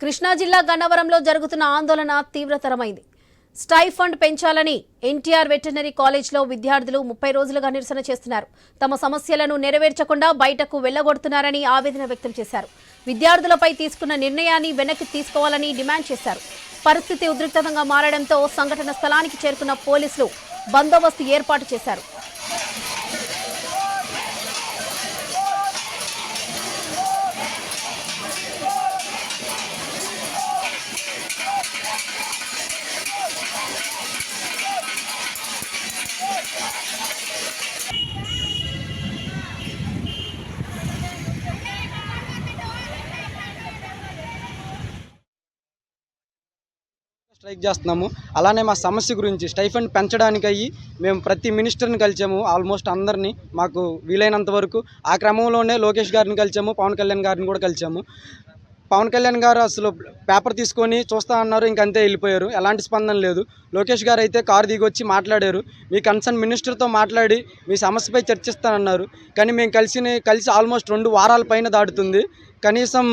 కృష్ణా జిల్లా గన్నవరంలో జరుగుతున్న ఆందోళన తీవ్రతరమైంది. స్టైఫండ్ పెంచాలని ఎన్టీఆర్ వెటర్నరీ కాలేజ్లో విద్యార్థులు ముప్పై రోజులుగా నిరసన చేస్తున్నారు. తమ సమస్యలను నెరవేర్చకుండా బయటకు వెళ్ళగొడుతున్నారని ఆవేదన వ్యక్తం చేశారు. విద్యార్థులపై తీసుకున్న నిర్ణయాన్ని వెనక్కి తీసుకోవాలని డిమాండ్ చేశారు. పరిస్థితి ఉద్రిక్తంగా మారడంతో సంఘటన స్థలానికి చేరుకున్న పోలీసులు బందోబస్తు ఏర్పాటు చేశారు. స్ట్రైక్ చేస్తున్నాము. అలానే మా సమస్య గురించి స్టైఫండ్ పెంచడానికి అయ్యి మేము ప్రతి మినిస్టర్ని కలిసాము ఆల్మోస్ట్ అందరినీ మాకు వీలైనంత వరకు. ఆ క్రమంలోనే లోకేష్ గారిని కలిసాము పవన్ కళ్యాణ్ గారిని కూడా కలిసాము పవన్ కళ్యాణ్ గారు అసలు పేపర్ తీసుకొని చూస్తా అన్నారు ఇంకంతే వెళ్ళిపోయారు. ఎలాంటి స్పందన లేదు. లోకేష్ గారు అయితే కారు దిగొచ్చి మాట్లాడారు. మీ కన్సర్న్ మినిస్టర్తో మాట్లాడి మీ సమస్యపై చర్చిస్తానన్నారు. కానీ మేము కలిసి కలిసి ఆల్మోస్ట్ రెండు వారాల పైన దాటుతుంది. కనీసం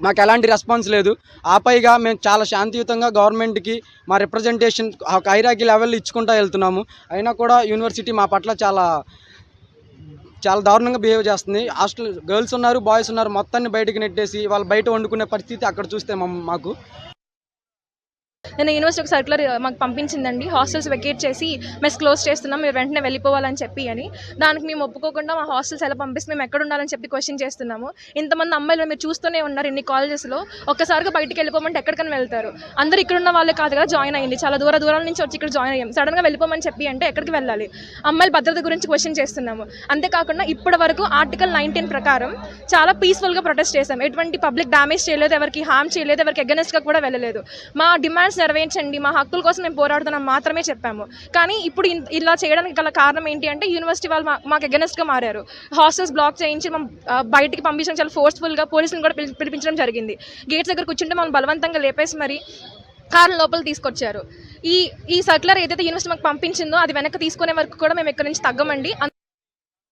మాకు ఎలాంటి రెస్పాన్స్ లేదు. ఆ పైగా మేము చాలా శాంతియుతంగా గవర్నమెంట్కి మా రిప్రజెంటేషన్ ఒక ఐరాకి లెవెల్ ఇచ్చుకుంటూ వెళ్తున్నాము. అయినా కూడా యూనివర్సిటీ మా పట్ల చాలా చాలా దారుణంగా బిహేవ్ చేస్తుంది. హాస్టల్ గర్ల్స్ ఉన్నారు బాయ్స్ ఉన్నారు మొత్తాన్ని బయటకు నెట్టేసి వాళ్ళు బయట వండుకునే పరిస్థితి అక్కడ చూస్తే మాకు. నేను యూనివర్సిటీ ఒక సర్కులర్ మాకు పంపించిందండి. హాస్టల్స్ వెకేట్ చేసి మెస్ క్లోజ్ చేస్తున్నాం. మీరు వెంటనే వెళ్ళిపోవాలని చెప్పి అని. దానికి మేము ఒప్పుకోకుండా మా హాస్టల్స్ ఎలా పంపిస్తే మేము ఎక్కడ ఉండాలని చెప్పి క్వశ్చన్ చేస్తున్నాము. ఇంతమంది అమ్మాయిలు మీరు చూస్తూనే ఉన్నారు ఇన్ని కాలేజెస్లో ఒక్కసారిగా బయటికి వెళ్ళిపోమంటే ఎక్కడికైనా వెళ్తారు. అందరు ఇక్కడ ఉన్న వాళ్ళే కాదు కదా జాయిన్ అయ్యింది. చాలా దూర దూరాల నుంచి వచ్చి ఇక్కడ జాయిన్ అయ్యాం. సడన్గా వెళ్ళిపోమని చెప్పి అంటే ఎక్కడికి వెళ్ళాలి? అమ్మాయిల భద్రత గురించి క్వశ్చన్ చేస్తున్నాము. అంతేకాకుండా ఇప్పటి వరకు ఆర్టికల్ నైన్టీన్ ప్రకారం చాలా పీస్ఫుల్గా ప్రొటెస్ట్ చేసాం ఎటువంటి పబ్లిక్ డ్యామేజ్ చేయలేదు ఎవరికి హామ్ చేయలేదు ఎవరికి అగెనెస్ట్గా కూడా వెళ్ళలేదు. మా డిమాండ్స్ నెరవేర్చండి మా హక్కుల కోసం మేము పోరాడుతున్నాం మాత్రమే చెప్పాము. కానీ ఇప్పుడు ఇలా చేయడానికి గల కారణం ఏంటి అంటే యూనివర్సిటీ వాళ్ళు మాకు అగెనెస్ట్గా మారారు. హాస్టల్స్ బ్లాక్ చేయించి మా బయటికి పంపించడం చాలా ఫోర్స్ఫుల్గా పోలీసులను కూడా పిలిపించడం జరిగింది. గేట్స్ దగ్గర కూర్చుంటే మనం బలవంతంగా లేపేసి మరి కారు లోపల తీసుకొచ్చారు. ఈ ఈ సర్కులర్ ఏదైతే యూనివర్సిటీ మాకు పంపించిందో అది వెనక్కి తీసుకునే వరకు కూడా మేము ఇక్కడ నుంచి తగ్గమండి.